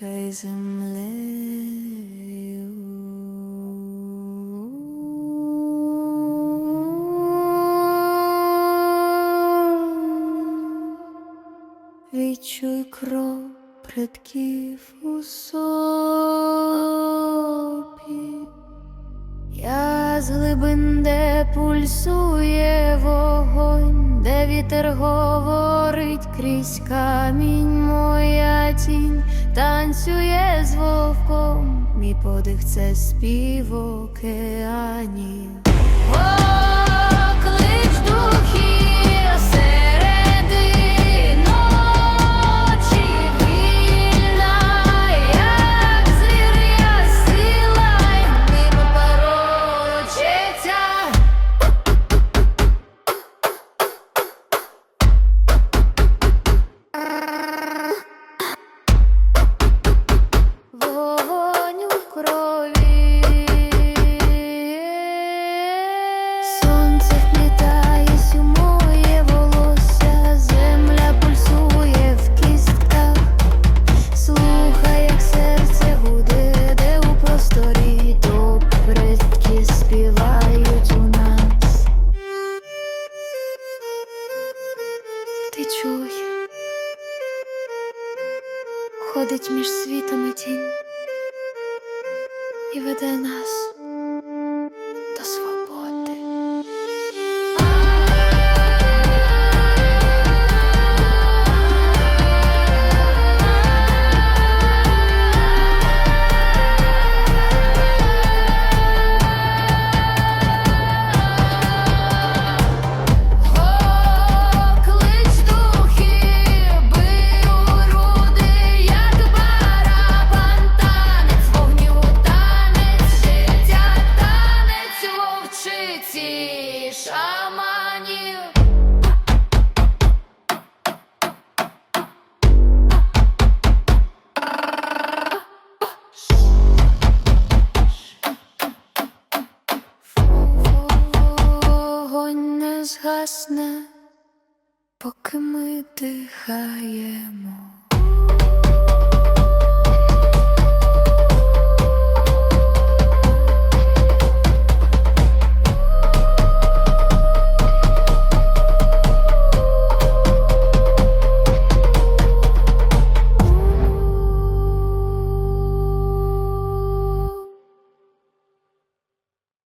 Нехай землею відчуй кров предків у сопі, я з глибин, де пульсує вогонь, де вітер говорить крізь камінь моє танцює з вовком, мій подих це спів океанів. Ти чуй, ходить між світами тінь і веде нас згасне, поки ми дихаємо.